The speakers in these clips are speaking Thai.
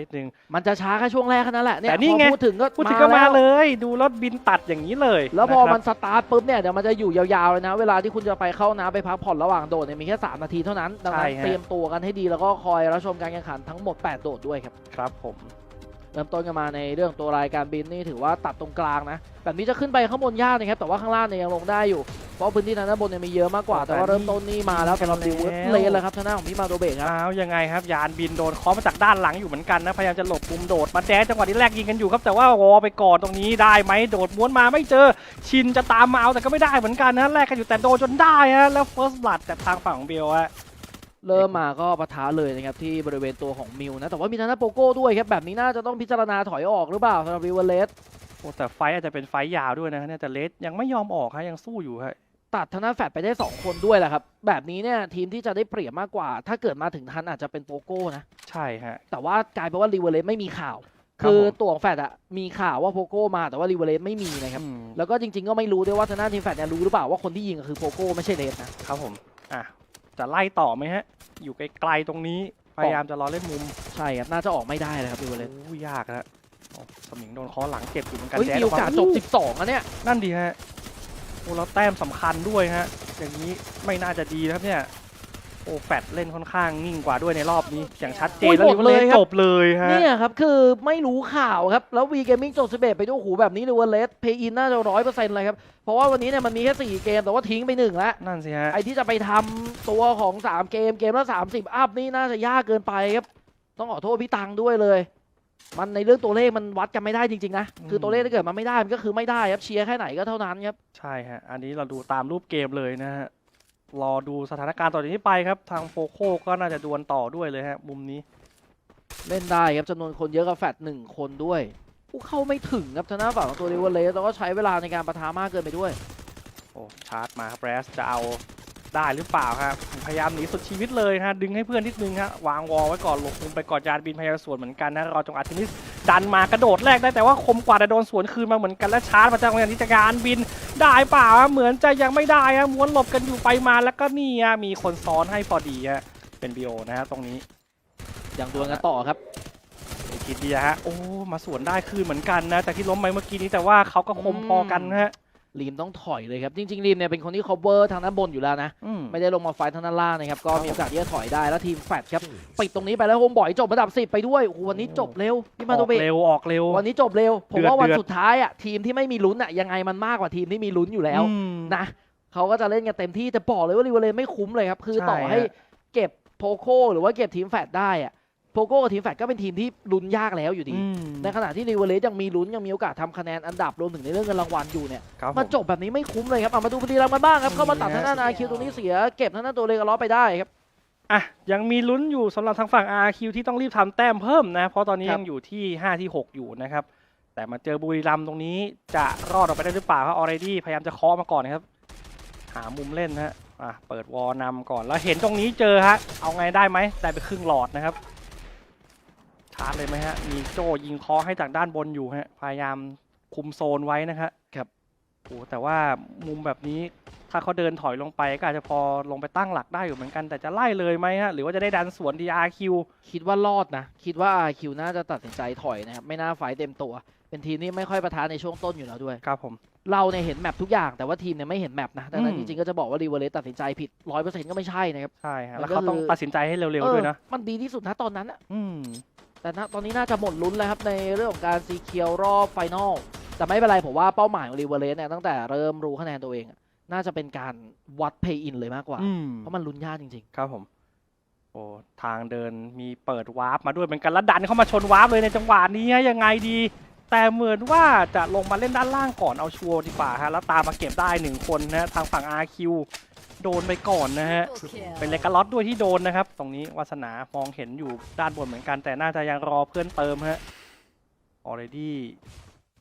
นิดนึง มันจะช้าแค่ช่วงแรกแค่นั้นแหละเนี่ยแต่นี่ไง พอพูดถึงก็พูดถึงก็มาแล้วเลย ดูรถบินตัดอย่างนี้เลยแล้วพอนะครับมันสตาร์ทปุ๊บเนี่ยเดี๋ยวมันจะอยู่ยาวๆเลยนะ เวลาที่คุณจะไปเข้าน้ำไปพักผ่อนระหว่างโดดเนี่ยมีแค่ 3 นาทีเท่านั้น ดังนั้นเตรียมตัวกันให้ดีแล้วก็คอยรับชมการแข่งขันทั้งหมด 8 โดดด้วยครับครับผม เริ่มต้นกันมาในเรื่องตัวรายการบินนี่ถือว่าตัดตรงกลางนะ แบบนี้จะขึ้นไปข้างบนยากนะครับ แต่ว่าข้างล่างเนี่ยยังลงได้อยู่ เพราะพื้นที่ทางด้านบนเนี่ยมีเยอะมากกว่า แต่ว่าเริ่มต้นนี่มาแล้วสำหรับดิวเลนเลยครับทางด้านของพี่มาโดเบะครับอ้าวยังไงครับ ยานบินโดนเคาะมาจากด้านหลังอยู่เหมือนกันนะ พยายามจะหลบมุมโดด มาแจ๊สจังหวะที่แรกยิงกันอยู่ครับ แต่ว่าวอไปก่อนตรงนี้ได้ไหมโดดม้วนมาไม่เจอ ชินจะตามมาเอาแต่ก็ไม่ได้เหมือนกันนะ แลกกันอยู่แต่โดนจนได้ฮะ แล้วเฟิร์สบลัดจากทางฝั่งของเบลฮะ เริ่มมาก็ปะทะเลยนะครับที่บริเวณตัวของมิวนะแต่ว่ามีทางด้านโปโก้ด้วยครับแบบนี้น่าจะต้องพิจารณาถอยออกหรือเปล่าสำหรับริวเลสโอ้แต่ไฟท์อาจจะเป็นไฟท์ยาวด้วยนะเนี่ยแต่เลสยังไม่ยอมออกฮะยังสู้อยู่ฮะตัดทางด้านแฟดไปได้ 2 คนด้วยแหละครับ แบบนี้เนี่ยทีมที่จะได้เปรียบมากกว่า ถ้าเกิดมาถึงทันอาจจะเป็นโปโก้นะใช่ฮะแต่ว่ากลายเป็นว่าริเวเลสไม่มีข่าวครับคือผมตัวของแฟดอะมีข่าวว่าโปโก้มาแต่ว่าริเวเลสไม่มีนะครับอืมแล้วก็จริง ๆ ก็ไม่รู้ด้วยว่าทางด้านทีมแฟดเนี่ยรู้หรือเปล่าว่าคนที่ยิงก็คือโปโก้ไม่ใช่เลสนะครับผมอะ จะไล่ต่อไหมฮะ อยู่ไกลๆตรงนี้ พยายามจะรอเล่นมุมใช่ครับ น่าจะออกไม่ได้เลยครับริเวเลสโอ้ยากฮะโอ้สมิงโดนเคอหลังเจ็บอยู่เหมือนกันเฮ้ยแจ๊ดมีโอกาสจบออกม12อะเนี่ย นั่นดีฮะโอ้แล้วแต้มสำคัญด้วยฮะ อย่างนี้ไม่น่าจะดีนะครับเนี่ย โอ้แฟดเล่นค่อนข้างนิ่งกว่าด้วยในรอบนี้อย่างชัดเจนแล้วโอ้ยหมดเลยครับ จบเลยฮะ เนี่ยครับ คือไม่รู้ข่าวครับ แล้ววีเกมมิ่งจบสเบไปด้วยโอ้โหแบบนี้ริเวเลสเพย์อินน่าจะร้อยเปอร์เซ็นต์เลยครับ เพราะว่าวันนี้เนี่ยมันมีแค่สี่เกม แต่ว่าทิ้งไปหนึ่งแล้วนั่นสิฮะ ไอที่จะไปทำตัวของ3เกมเกมละ30อัพนี่น่าจะยากเกินไปครับ ต้องขอโทษพี่ตังด้วยเลย มันในเรื่องตัวเลขมันวัดกันไม่ได้จริงๆนะคือตัวเลขถ้าเกิดมันไม่ได้มันก็คือไม่ได้ครับเชียร์แค่ไหนก็เท่านั้นครับ ใช่ฮะ อันนี้เราดูตามรูปเกมเลยนะฮะ รอดูสถานการณ์ต่อจากนี้ไปครับ ทางโฟโคก็น่าจะดวลต่อด้วยเลยฮะมุมนี้ เล่นได้ครับจำนวนคนเยอะกับแฟดหนึ่งคนด้วยผู้เข้าไม่ถึงครับทางหน้าฝั่งของตัวริเวอร์เลสแล้วก็ใช้เวลาในการประทามากเกินไปด้วย โอ้ชาร์จมาครับแรสจะเอาได้หรือเปล่าครับพยายามหนีสุดชีวิตเลยฮะดึงให้เพื่อนนิดนึงฮะวางวอลไว้ก่อนหลบมุมไปก่อนยานบินพยายามสวนเหมือนกันนะรอจังหวะทีนี้ ดันมากระโดดแรกได้แต่ว่าคมกว่าแต่โดนสวนคืนมาเหมือนกันและชาร์จมาจากอย่างที่จะการบินได้เปล่าฮะเหมือนจะยังไม่ได้ฮะม้วนหลบกันอยู่ไปมาแล้วก็นี่ฮะมีคนซ้อนให้พอดีฮะเป็นบีโอนะฮะตรงนี้อย่างดวลกันต่อครับไอ้คิดดีฮะโอ้มาสวนได้คืนเหมือนกันนะจากที่ล้มไปเมื่อกี้นี้แต่ว่าเขาก็คมพอกันนะฮะ รีมต้องถอยเลยครับจริงๆรีมเนี่ยเป็นคนที่ cover ทางด้านบนอยู่แล้วนะอืมไม่ได้ลงมาไฟท์ทางด้านล่างนะครับ ก็ครับมีโอกาสที่จะถอยได้แล้วทีมแฟดครับปิดตรงนี้ไปแล้วโฮมบอยจบระดับ10ไปด้วยโอ้โหวันนี้จบเร็วพี่มาโตออกเบะเร็วออกเร็ว วันนี้จบเร็ว ผมเดือดว่าวันเดือดสุดท้ายอะทีมที่ไม่มีลุ้นอะยังไงมันมากกว่าทีมที่มีลุ้นอยู่แล้วอืมนะเขาก็จะเล่นกันเต็มที่แต่บอกเลยว่าริเวอร์เลนไม่คุ้มเลยครับคือใช่ต่อให้ฮะเก็บโพโคหรือว่าเก็บทีมแฟดได้อะ โพโคกับทีมแฟดก็เป็นทีมที่ลุ้นยากแล้วอยู่ดีอืมในขณะที่ริเวอร์เลนยังมีลุ้นยังมีโอกาสทำคะแนนอันดับรวมถึงในเรื่องเงินรางวัลอยู่เนี่ยครับผมันมจบแบบนี้ไม่คุ้มเลยครับเอามาดูบุรีรัมย์กันบ้างครับเข้ามาตัดนี่ทางฮะด้านอาคิวตรงนี้เสียเก็บทางด้านตัวเลกล้อไปได้ครับอะยังมีลุ้นอยู่สำหรับทางฝั่ง RQ ที่ต้องรีบทำแต้มเพิ่มนะ เพราะตอนนี้ครับยังอยู่ที่ 5 ที่ 6 อยู่นะครับ แต่มาเจอบุรีรัมย์ตรงนี้จะรอดออกไปได้หรือเปล่าครับออเรดี้พยายามจะเคาะมาก่อนนะครับ หามุมเล่นนะฮะอะเปิดวอลนำก่อนแล้วเห็นตรงนี้เจอฮะเอาไงได้ไหมได้ไปครึ่งหลอดนะครับ ชาร์จเลยไหมฮะ มีโจยิงเคอให้จากด้านบนอยู่ฮะ พยายามคุมโซนไว้นะครับครับ โอ้แต่ว่ามุมแบบนี้ถ้าเขาเดินถอยลงไปก็อาจจะพอลงไปตั้งหลักได้อยู่เหมือนกัน แต่จะไล่เลยไหมฮะ หรือว่าจะได้ดันสวน DRQ คิดว่ารอดนะ คิดว่าอาคิวน่าจะตัดสินใจถอยนะครับ ไม่น่าไฟท์เต็มตัว เป็นทีมที่ไม่ค่อยประทะในช่วงต้นอยู่แล้วด้วย ครับผม เราเนี่ยเห็นแมปทุกอย่างแต่ว่าทีมเนี่ยไม่เห็นแมปนะดังนั้นอืจม ริงๆก็จะบอกว่ารีเวอร์เลสตัดสินใจผิดร้อยเปอร์เซ็นต์ก็ไม่ใช่นะครับ ใช่ฮะมันแล้วก็เขาต้องคือตัดสินใจให้เร็วๆด้วยนะเออมันดีที่สุดนะตอนนั้นอะอืม แต่ณตอนนี้น่าจะหมดลุ้นแล้วครับในเรื่องของการซีเคียวรอบไฟนอลแต่ไม่เป็นไรผมว่าเป้าหมายของรีเวอร์เลสเนี่ยตั้งแต่เริ่มรู้คะแนนตัวเอง น่าจะเป็นการวัดเพย์อินเลยมากกว่า เพราะมันลุ้นยากจริงครับผม โอ้ทางเดินมีเปิดวาร์ปมาด้วยเหมือนกันแล้วดันเข้ามาชนวาร์ปเลยในจังหวะนี้ยังไงดี แต่เหมือนว่าจะลงมาเล่นด้านล่างก่อนเอาชัวร์ดีกว่าฮะแล้วตามมาเก็บได้หนึ่งคนนะฮะทางฝั่ง RQ โดนไปก่อนนะฮะ เป็นเลกาล็อตด้วยที่โดนนะครับ ตรงนี้วาสนามองเห็นอยู่ด้านบนเหมือนกัน แต่น่าจะยังรอเพื่อนเติมฮะออเรดี้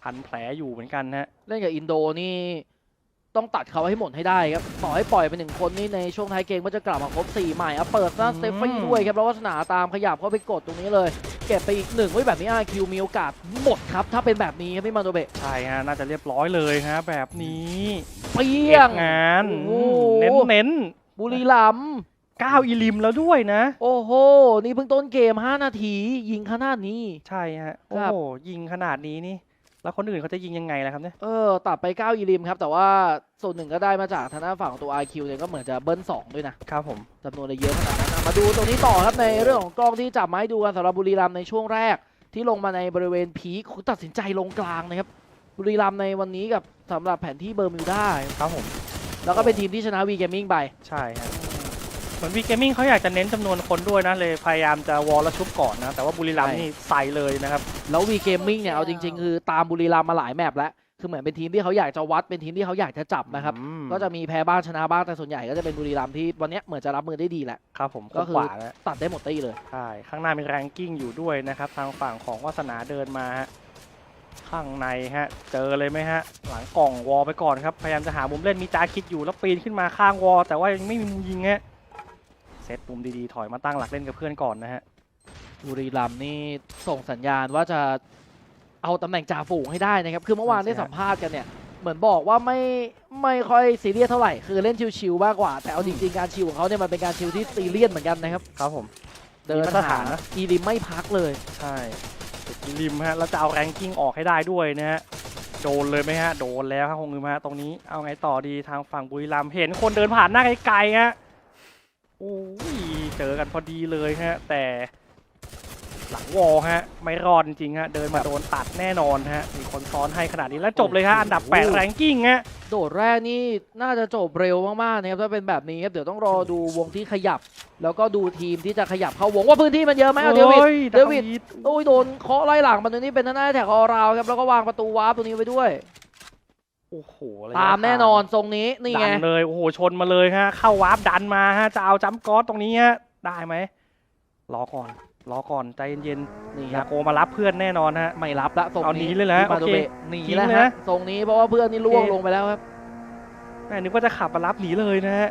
พันแผลอยู่เหมือนกันฮะ เล่นกับอินโดนี่ ต้องตัดเขาให้หมดให้ได้ครับต่อให้ปล่อยไปหนึ่งคนนี่ในช่วงท้ายเกมก็จะกลับมาครบสี่ใหม่อะเปิดหน้าอืมสเตฟฟี่ด้วยครับแล้ววัสนาตามขยับเข้าไปกดตรงนี้เลย เก็บไปอีกหนึ่งไว้ยแบบนี้อาคิวมีโอกาสหมดครับ ถ้าเป็นแบบนี้ครับพี่มาโตเบะใช่ฮะน่าจะเรียบร้อยเลยฮะแบบนี้เปี้ยเก็งบงานโอ้โหเน้นเน้นบุรีรัมย์ๆ9อีลิมแล้วด้วยนะ โอ้โห นี่เพิ่งต้นเกม 5 นาที ยิงขนาดนี้ ใช่ฮะ โอ้ครับโห ยิงขนาดนี้นี่ แล้วคนอื่นเขาจะยิงยังไงล่ะครับเนี่ย เออตัดไป 9 อีลิมครับ แต่ว่าส่วนหนึ่งก็ได้มาจากทางด้านฝั่งของตัว IQ เนี่ยก็เหมือนจะเบิ้ล2 ด้วยนะครับผมจำนวนได้เยอะขนาดนั้นอะมาดูตรงนี้ต่อครับในเรื่องของกล้องที่จับมาให้ดูกันสำหรับบุรีรัมย์ในช่วงแรก ที่ลงมาในบริเวณพีคตัดสินใจลงกลางนะครับบุรีรัมย์ในวันนี้กับสำหรับแผนที่เบอร์มิวดาครับผมแล้วก็เป็นทีมที่ชนะวีเกมมิ่งไปใช่ฮะ เหมือนวีเกมมิ่งเขาอยากจะเน้นจำนวนคนด้วยนะเลยพยายามจะวอลและชุบก่อนนะ แต่ว่าบุรีรัมย์ใช่นี่ใส่เลยนะครับ แล้ววีเกมมิ่งเนี่ยเอาจริง ๆ คือตามบุรีรัมย์มาหลายแมปแล้วคือเหมือนเป็นทีมที่เขาอยากจะวัดเป็นทีมที่เขาอยากจะจับนะครับ อืม ก็จะมีแพ้บ้างชนะบ้างแต่ส่วนใหญ่ก็จะเป็นบุรีรัมย์ที่วันเนี้ยเหมือนจะรับมือได้ดีแหละ ครับผมก็ก็คืคืออขวาแล้วตัดได้หมดตี้เลย ใช่ข้างหน้ามีแรงกิ้งอยู่ด้วยนะครับ ทางฝั่งของวาสนาเดินมาฮะข้างในฮะ เจอเลยไหมฮะ หลังกล่องวอลไปก่อนครับ พยายามจะหามุมเล่นมีจาคิดอยู่แล้วปีนขึ้นมาข้างวอลแต่ว่ายังไม่มีมุมยิงฮะเซ ตมุมดีๆ ถอยมาตั้งหลักเล่นกับเพื่อนก่อนนะฮะบุรีรัมย์นี่ส่งสัญญาณว่าจะเอาตำแหน่งจ่าฝูงให้ได้นะครับ คือเมื่อวานได้สัมภาษณ์กันเนี่ย เหมือนบอกว่าไม่ไม่ค่อยซีเรียสเท่าไหร่ คือเล่นชิวๆมากกว่า แต่เอาจริงๆการชิวของเขาเนี่ยมันเป็นการชิวที่ซีเรียสเหมือนกันนะครับ ครับผม เดินมีมาตรฐานหานะอีริมไม่พักเลย ใช่ติดริมฮะ แล้วจะเอาแรงกิ้งออกให้ได้ด้วยนะฮะ โดนเลยไหมฮะ โดนแล้วครับคงงืมฮะ ตรงนี้ เอาไงต่อดีทางฝั่งบุรีรัมย์เห็นคนเดินผ่านหน้าไกลๆฮะ โอ้ยเจอกันพอดีเลยฮะ แต่หลังวอลฮะ ไม่รอดจริงๆฮะ เดินมาโดนตัดแน่นอนฮะ มีคนซ้อนให้ขนาดนี้แล้วจบเลยฮะ อันดับ8แรงกิ้งฮะ โดดแรกนี่น่าจะจบเร็วมากๆนะครับถ้าเป็นแบบนี้ครับเดี๋ยวต้องรอดูวงที่ขยับ แล้วก็ดูทีมที่จะขยับเข้าวงว่าพื้นที่มันเยอะไหมเอาเดวิดฮ้ยเดวิดโอ้ยโดนเคาะไล่หลังมันตรงนี้เป็นทางด้านแถกออราวครับแล้วก็วางประตูวาร์ปตรงนี้ไว้ด้วย โอ้โหระยะตามแน่นอนทรงนี้นี่ดัไงนเลยโอ้โหชนมาเลยฮะ เข้าวาร์ปดันมาฮะจะเอาจัมป์ก๊อตตรงนี้ฮะได้ไหมรอก่อนรอก่อนใจเย็นนี่ๆคยารับโกมารับเพื่อนแน่นอนฮะไม่รับละทรงเอาหนีนี้เลยเหรอมาโดโอเคเบะหนีทิ้งแล้วเลยฮะนะทรงนี้เพราะว่าเพื่อนนี่ล่วงโอเคลงไปแล้วครับแม่นึกว่าจะขับมารับหนีเลยนะฮะ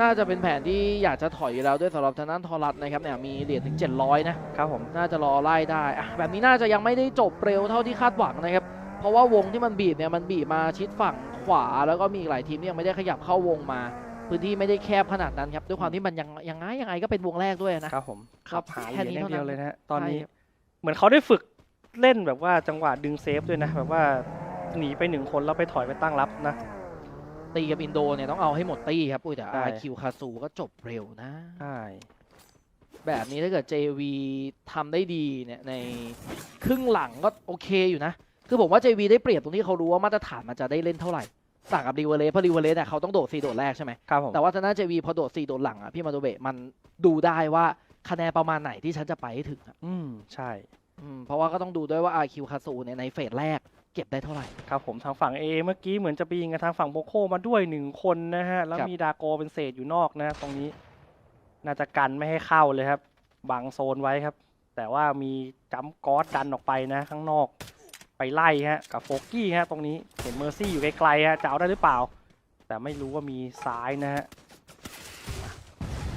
น่าจะเป็นแผนที่อยากจะถอยอยู่แล้วด้วยสำหรับทางด้านทอรัสนะครับเนี่ยมีเหรียญถึง 700 นะครับผมน่าจะรอไล่ได้อะแบบนี้น่าจะยังไม่ได้จบเร็วเท่าที่คาดหวังนะครับ เพราะว่าวงที่มันบีบเนี่ยมันบีบมาชิดฝั่งขวา แล้วก็มีอีกหลายทีมที่ยังไม่ได้ขยับเข้าวงมา พื้นที่ไม่ได้แคบขนาดนั้นครับด้วยความที่มันยังยังไงยังไงก็เป็นวงแรกด้วยนะ ครับผมครัขับบหาเหแค่รียญนี้อย่างเท่าเดียวนั้นเลยนะฮะตอนนี้ใช่ครับเหมือนเขาได้ฝึกเล่นแบบว่าจังหวะดึงเซฟด้วยนะแบบว่าหนีไปหนึ่งคนแล้วไปถอยไปตั้งรับนะตีกับอินโดเนี่ยต้องเอาให้หมดตีครับอุ้ยแต่ใช่ไอคิวคาซูก็จบเร็วนะใช่แบบนี้ถ้าเกิด JV ทำได้ดีเนี่ยในครึ่งหลังก็โอเคอยู่นะ คือผมว่า JV ได้เปรียบตรงที่เขารู้ว่ามาตรฐานมันจะได้เล่นเท่าไหร่ต่างกับริเวเลสเพราะริเวเลสเนี่ยเขาต้องโดด4โดดแรกใช่ไหมครับผมแต่ว่าทางด้าน JV พอโดด4โดดหลังอะพี่มาโดเบะมันดูได้ว่าคะแนนประมาณไหนที่ฉันจะไปให้ถึงอะอืมใช่ อืมเพราะว่าก็ต้องดูด้วยว่า RQ คาซูเนี่ยในเฟสแรกเก็บได้เท่าไหร่ ครับผมทางฝั่ง A เมื่อกี้เหมือนจะไปยิงกับทางฝั่งโบโคมาด้วยหนึ่งคนนะฮะ แล้วครับ มีดาโกเป็นเศษอยู่นอกนะตรงนี้ น่าจะกันไม่ให้เข้าเลยครับบังโซนไว้ครับ แต่ว่ามีจัมป์ก๊อตดันออกไปนะ ข้างนอก ไปไล่ฮะกับโฟกี้ฮะตรงนี้เห็นเมอร์ซี่อยู่ไกลๆฮะจะเอาได้หรือเปล่า แต่ไม่รู้ว่ามีซ้ายนะฮะ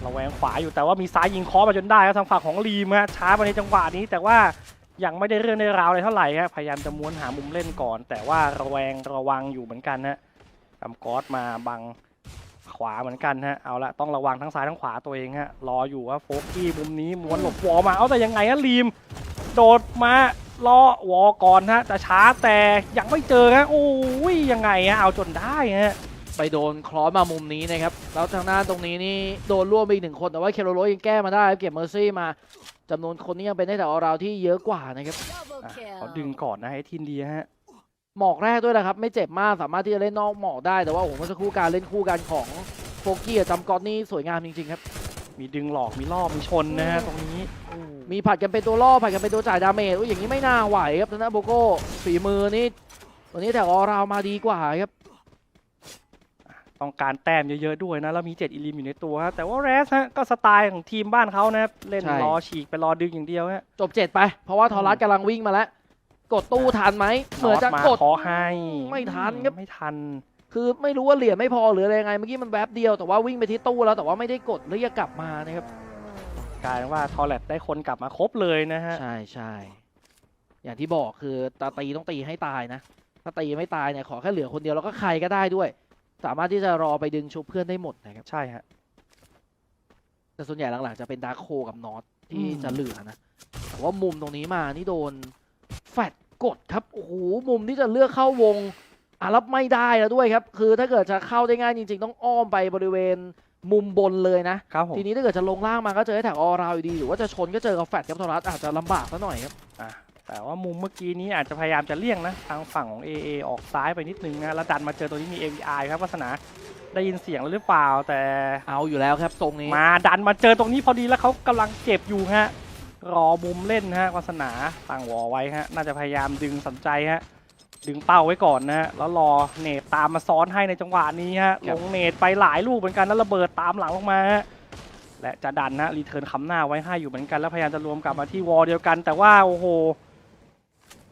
ระแวงขวาอยู่แต่ว่ามีซ้ายยิงคอมาจนได้ครับทางฝั่งของลีมฮะช้ามาในจังหวะนี้ แต่ว่ายังไม่ได้เรื่องได้ราวเลยเท่าไหร่ฮะพยายามจะม้วนหามุมเล่นก่อน แต่ว่าระแวงระวังอยู่เหมือนกันฮะทำกอสมาบังขวาเหมือนกันฮะเอาละต้องระวังทั้งซ้ายทั้งขวาตัวเองฮะรออยู่ว่าโฟกี้มุมนี้ม้วนหลบวอมาเอาแต่ยังไงฮะลีม โดดมา ล้อวอก่อนฮะจะช้าแต่ยังไม่เจอฮะโอ้ยยังไงฮะเอาจนได้ฮะไปโดนคลอสมามุมนี้นะครับแล้วทางหน้านตรงนี้นี่โดนร่วมไปอีกหนึ่งคนแต่ว่าเคโรโรยังแก้มาได้ครับเก็บเมอร์ซี่มาจำนวนคนนี้ยังเป็นได้แต่ออราวที่เยอะกว่านะครับอะเขาดึงก่อนนะไอ้ทินดีฮะหมอกแรกด้วยนะครับ ไม่เจ็บมากสามารถที่จะเล่นนอกหมอกได้แต่ว่าโอ้โหเมื่อสักครู่การเล่นคู่กันของโฟกี้กับจำกอนนี่สวยงามจริงๆครับ มีดึงหลอกมีล่อมีชนนะฮะตรงนี้มีผัดกันเป็นตัวล่อผัดกันเป็นตัวจ่ายดาเมจอุ้ยอย่างนี้ไม่น่าไหวครับทางด้านโบโก้ฝีมือนี่วันนี้แต่ออราวมาดีกว่าครับต้องการแต้มเยอะๆด้วยนะ แล้วมีเจ็ดอิลิมอยู่ในตัวฮะแต่ว่าแรสฮะก็สไตล์ของทีมบ้านเขานะครับเล่นใช่รอฉีกไปรอดึงอย่างเดียวฮะจบเจ็ดไป เพราะว่าทอรัสกำลังวิ่งมาแล้ว กดตู้ทันไหมเหมือนจะมากดขอให้ไม่ทันครับไม่ทัน คือไม่รู้ว่าเหรียญไม่พอหรืออะไรยังไง เมื่อกี้มันแวบเดียวแต่ว่าวิ่งไปที่ตู้แล้วแต่ว่าไม่ได้กดเรียกกลับมานะครับกลายเป็นว่าทอร์เรตได้คนกลับมาครบเลยนะฮะ ใช่ใช่อย่างที่บอกคือตาตีต้องตีให้ตายนะ ถ้าตีไม่ตายเนี่ยขอแค่เหลือคนเดียวแล้วก็ใครก็ได้ด้วย สามารถที่จะรอไปดึงชุบเพื่อนได้หมดนะครับ ใช่ฮะ แต่ส่วนใหญ่หลังๆจะเป็นดาร์คโคกับนอตที่อืมจะเหลือนะ แต่ว่ามุมตรงนี้มานี่โดนแฟดกดครับ โอ้โห มุมที่จะเลือกเข้าวง อะรับไม่ได้แล้วด้วยครับ คือถ้าเกิดจะเข้าได้ง่ายจริง ๆ ต้องอ้อมไปบริเวณมุมบนเลยนะ ครับผมทีนี้ถ้าเกิดจะลงล่างมาก็เจอไอ้แท็กออราวอยู่ดี หรือว่าจะชนก็เจอกับแฟดครับโทรัสอาจจะลำบากซะหน่อยครับอะแต่ว่ามุมเมื่อกี้นี้อาจจะพยายามจะเลี่ยงนะ ทางฝั่งของ AA ออกซ้ายไปนิดนึงนะแล้วดันมาเจอตัวนี้มี AVI ครับวัฒนาได้ยินเสียงแล้วหรือเปล่าแต่เอาอยู่แล้วครับตรงนี้มาดันมาเจอตรงนี้พอดีแล้วเขากำลังเจ็บอยู่ฮะรอมุมเล่นฮะวัฒนาตั้งวอไว้ฮะน่าจะพยายามดึงสนใจฮะ ดึงเป้าไว้ก่อนนะฮะแล้วรอเนตตามมาซ้อนให้ในจังหวะนี้ฮะครัลบงเนตไปหลายลูกเหมือนกันแล้วระเบิดตามหลังลงมาฮะและจะดันนะรีเทิร์นคำหน้าไว้ให้อยู่เหมือนกันแล้วพยายามจะรวมกลับมาที่วอลเดียวกัน แต่ว่าโอ้โห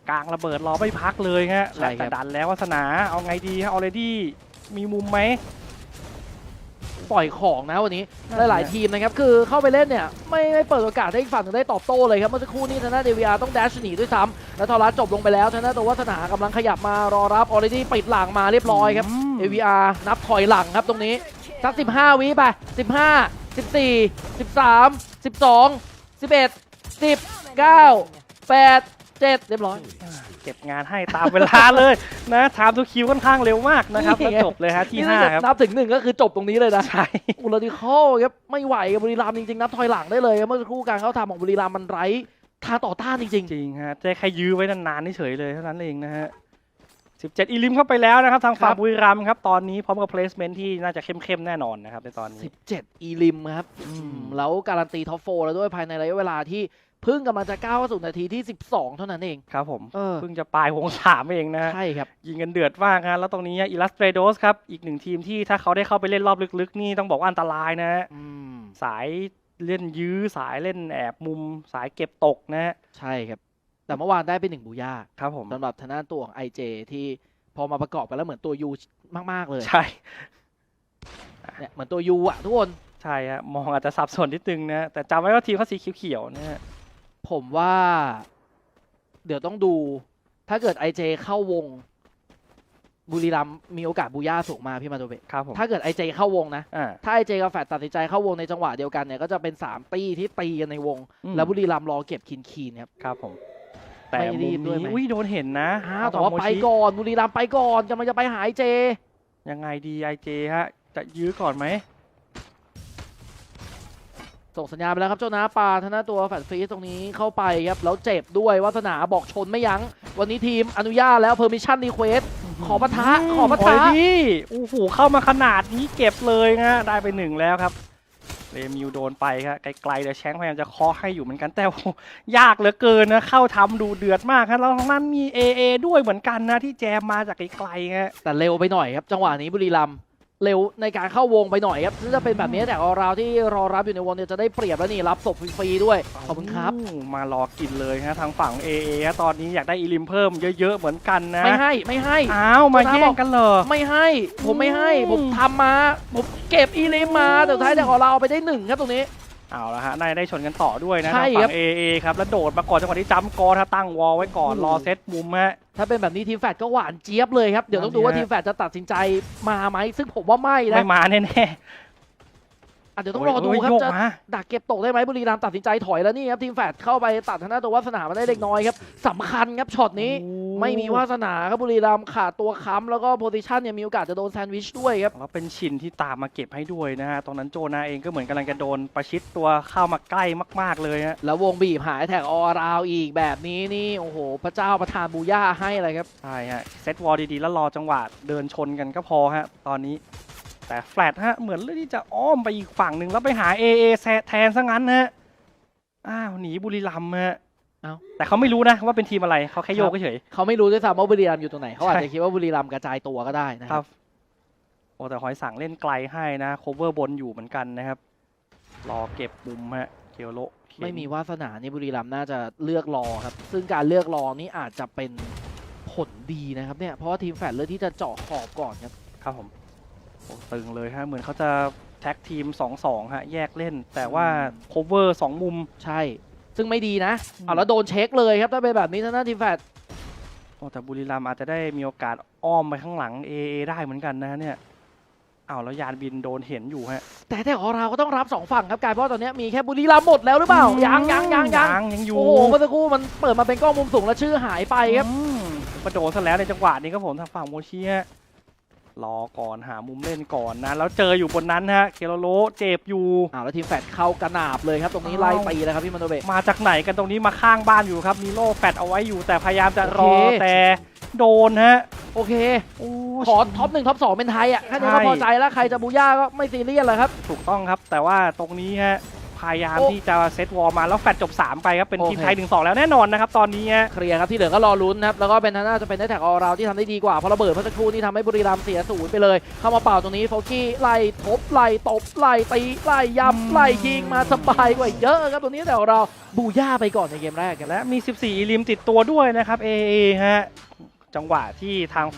กลางระเบิดรอไม่พักเลยฮะใช่และครับแต่ดันแล้ววัฒนาเอาไงดีฮะออเรดี้มีมุมไหม ปล่อยของนะวันนี้นั่นแหละหลายๆทีมนะครับคือเข้าไปเล่นเนี่ยไม่ไม่เปิดโอกาสให้อีกฝั่งหนึ่งได้ตอบโต้เลยครับเมื่อสักครู่นี้ทางด้านเดวิอาต้องแดชหนีด้วยซ้ำแล้วทอรัสจบลงไปแล้วทางด้านตัววัฒนากำลังขยับมารอรับออเรดี้ปิดหลังมาเรียบร้อยครับม AVR นับถอยหลังครับตรงนี้สัก15 วิไป15 14 13 12 11 10 9 8 7เรียบร้อย เก็บงานให้ตามเวลาเลยนะไทม์ทูคิวค่อนข้างเร็วมากนะครับนี่แล้วไงจบเลยฮะที่นี่ห้าถ้าเกิดครับนับถึงหนึ่งก็คือจบตรงนี้เลยนะใช่อุลดิคอลครับไม่ไหวกับบุรีรัมย์จริงๆนับถอยหลังได้เลยครับเมื่อสักครู่การเข้าทำของบุรีรัมย์มันไร้ทางต่อต้านจริงจริงฮะจะแค่ยื้อไว้นานๆเฉยๆเลยเท่านั้นเองนะฮะ17 อีลิมเข้าไปแล้วนะครับ ทางฝั่งครับบุรีรัมย์ครับ ตอนนี้พร้อมกับ placement ที่น่าจะเข้มๆ แน่นอนนะครับในตอนนี้ๆ17 อีลิมครับอืมแล้วการันตีท็อปโฟแล้วด้วยภายในระยะเวลาที่ เพิ่งกำลังจะก้าวเข้าสู่นาทีที่ 12 เท่านั้นเอง ครับผม เออ เพิ่งจะปลายวงสามเองนะฮะใช่ครับ ยิงกันเดือดมากฮะแล้วตรงนี้อิลัสเตรโดสครับ อีกหนึ่งทีมที่ถ้าเขาได้เข้าไปเล่นรอบลึกๆ นี่ต้องบอกว่าอันตรายนะฮะอืม สายเล่นยื้อสายเล่นแอบมุมสายเก็บตกนะฮะใช่ครับ แต่เมื่อวานได้ไปหนึ่งบูย่าครับผม สำหรับทางด้านตัวของ IJ ที่พอมาประกอบกันแล้วเหมือนตัวยูมาก ๆ เลยใช่เนี่ยเหมือนตัวยูอะทุกคน ใช่ฮะมองอาจจะสับสนนิดนึงนะแต่จำไว้ว่าทีมเขาสีเขียวๆนะฮะ ผมว่า เดี๋ยวต้องดู ถ้าเกิด IJ เข้าวง บุรีรัมย์มีโอกาสบูย่าสูงมาพี่มาโตเบะครับผมถ้าเกิด IJ เข้าวงนะ อ่า ถ้า IJ กับแฟดตัดสินใจเข้าวงในจังหวะเดียวกันเนี่ยก็จะเป็น3ตีที่ตีกันในวง อืม แล้วบุรีรัมย์รอเก็บคินคีนครับ ครับผม แต่ไม่รีมุบมด้วยไหม นี้อุ้ยโดนเห็นนะอ้าวทงแต่ว่าโมไปชิก่อนบุรีรัมย์ไปก่อนกำลังจะไปหา IJ ยังไงดีไอเจฮะ จะยื้อก่อนไหม ส่งสัญญาณไปแล้วครับเจ้าน้าปลาทางหน้าตัวแฟดฟรีตรงนี้เข้าไปครับ แล้วเจ็บด้วยวัฒนาบอกชนไม่ยัง้ง วันนี้ทีมอนุญาตแล้ว permission request ขอปะทะขอปะทะโยพี่โอ้โหเข้ามาขนาดนี้เก็บเลยนะได้ไปหนึ่งแล้วครับเรมิวโดนไปครับไกลๆเดี๋ยวแชงพยายามจะเคาะให้อยู่เหมือนกันแต่โอ้โหยากเหลือเกินนะเข้าทำดูเดือดมากครับแล้วทางนั้นมี AA ด้วยเหมือนกันนะที่แจมมาจากไกลๆฮะแต่เร็วไปหน่อยครับจังหวะนี้บุรีรัมย์ เร็วในการเข้าวงไปหน่อยครับซึ่งจะเป็นแบบนี้แต่ออราวที่รอรับอยู่ในวงเนี่ยจะได้เปรียบแล้วนี่รับศพฟรีๆด้วยขอบคุณครับอู้มารอกินเลยฮะทางฝั่ง AA ฮะตอนนี้อยากได้อีลิมเพิ่มเยอะๆเหมือนกันนะ ไม่ให้ไม่ให้อ้าวมาตัวน้าแย่บอกงกันเหรอไม่ให้ ผมไม่ให้อืมผมทำมา ผมเก็บอีลิมมาแต่สุดท้ายแต่ของเราเอาไปได้หนึ่งครับตรงนี้ เอาละฮะน่าจะได้ชนกันต่อด้วยนะใช่ทางครัฝั่บง AA ครับแล้วโดดมาก่อนจังหวะที่จัมป์กอถ้าตั้งวอลไว้ก่อนอืมรอเซตมุมฮะถ้าเป็นแบบนี้ทีมแฟดก็หวานเจี๊ยบเลยครับ เดี๋ยวต้องดูว่านั่นสิทีฮะมแฟดจะตัดสินใจมาไหมซึ่งผมว่าไม่นะไม่มาแน่อะ เดี๋ยวๆต้องรอดูโยครับโยกจะมาดักเก็บตกได้ไหมบุรีรัมย์ตัดสินใจถอยแล้วนี่ครับทีมแฟดเข้าไปตัดทางหน้าตัววัฒนามาได้เล็กน้อยครับสำคัญครับช็อตนี้โอ้ไม่มีวาสนาครับบุรีรัมย์ขาดตัวค้ำแล้วก็โพซิชันเนี่ยมีโอกาสจะโดนแซนด์วิชด้วยครับแล้วเป็นชินที่ตามมาเก็บให้ด้วยนะฮะตรงนั้นโจนาเองก็เหมือนกำลังจะโดนประชิดตัวเข้ามาใกล้มาก ๆเลยฮะแล้ววงบีบหายแท็กออราวอีกแบบนี้นี่โอ้โห พระเจ้าประทานบูย่าให้เลยครับใช่ฮะเซตวอลดีๆแล้วรอจังหวะเดินชนกันก็พอฮะตอนนี้ แต่แฟลตฮะเหมือนเรื่องที่จะอ้อมไปอีกฝั่งหนึ่งแล้วไปหา AA แซะแทนซะงั้นฮะอ้าวหนีบุรีรัมย์ฮะเอ้าแต่เขาไม่รู้นะว่าเป็นทีมอะไรเขาแค่โยกเฉยเขาไม่รู้ด้วยซ้ำว่าบุรีรัมย์อยู่ตรงไหนเขาอาจใช่จะคิดว่าบุรีรัมย์กระจายตัวก็ได้นะๆคครัรับบโอ้แต่หอยสั่งเล่นไกลให้นะโคเวอร์บนอยู่เหมือนกันนะครับ รอเก็บมุมฮะเคียวโลเข็นไม่มีวาสนานี่บุรีรัมย์น่าจะเลือกรอครับ ซึ่งการเลือกรอนี่อาจจะเป็นผลดีนะครับเนี่ยเพราะว่าทีมแฟดเลือกที่จะเจาะขอบก่อนครับครับผมโอ้ตึงเลยฮะเหมือนเขาจะแท็กทีม 2-2 ฮะ แยกเล่น แต่ว่า cover 2มุมใช่ ซึ่งไม่ดีนะอืมเอาแล้วโดนเช็คเลยครับ ถ้าเป็นแบบนี้ทางด้านทีมแฟดโอ้แต่บุรีรัมย์อาจจะได้มีโอกาสอ้อมไปข้างหลัง AA ได้เหมือนกันนะเนี่ยอ้าวแล้วยานบินโดนเห็นอยู่ฮะ แต่แต่ของเราก็ต้องรับสองฝั่งครับกลายเพราะว่าตอนนี้มีแค่บุรีรัมย์หมดแล้วหรือเปล่ายังยังยังยังยังยังอยู่ โอ้โหเมื่อสักครู่มันเปิดมาเป็นกล้องมุมสูงแล้วชื่อหายไปครับอืมมาโดนซะแล้วในจังหวะนี้ครับผมทางฝั่งโมชิฮะ รอก่อนหามุมเล่นก่อนนะ แล้วเจออยู่บนนั้นฮะเคโรโลเจ็บอยู่อ้าวแล้วทีมแฟดเข้ากระหนาบเลยครับ ตรงนี้ไล่ตีแล้วครับพี่มันโดเบะมาจากไหนกันตรงนี้มาข้างบ้านอยู่ครับมีโล่แฟดเอาไว้อยู่แต่พยายามจะรอโอเคแต่โดนฮะโอเคโอ้ขอท็อปหนึ่งท็อปสองเป็นไทยอะแค่นี้ก็ใช่พอใจแล้วใครจะบูย่าก็ไม่ซีเรียสแล้วครับ ถูกต้องครับ แต่ว่าตรงนี้ฮะ พยายามโอ้ที่จะเซตวอลมาแล้วแฟดจบ 3 ไปครับ เป็นทีมโอเคไทยถึงสองแล้วแน่นอนนะครับตอนนี้ฮะเคลียร์ครับที่เหลือก็รอลุ้นนะครับ แล้วก็เป็นทางหน้าจะเป็นได้แท็กออราวที่ทำได้ดีกว่า เพราะระเบิดเมื่อสักครู่นี่ทำให้บุรีรัมย์เสียศูนย์ไปเลย เข้ามาเป่าตรงนี้โฟกี้ไล่ทบไล่ตบไล่ตีไล่ยำไล่ยิงมาสบายกว่าเยอะครับตรงนี้แต่ของเราบูย่าไปก่อนในเกมแรกกันและมี 14อิลิมติดตัวด้วยนะครับ AA ฮะจังหวะที่ทางฝั่ง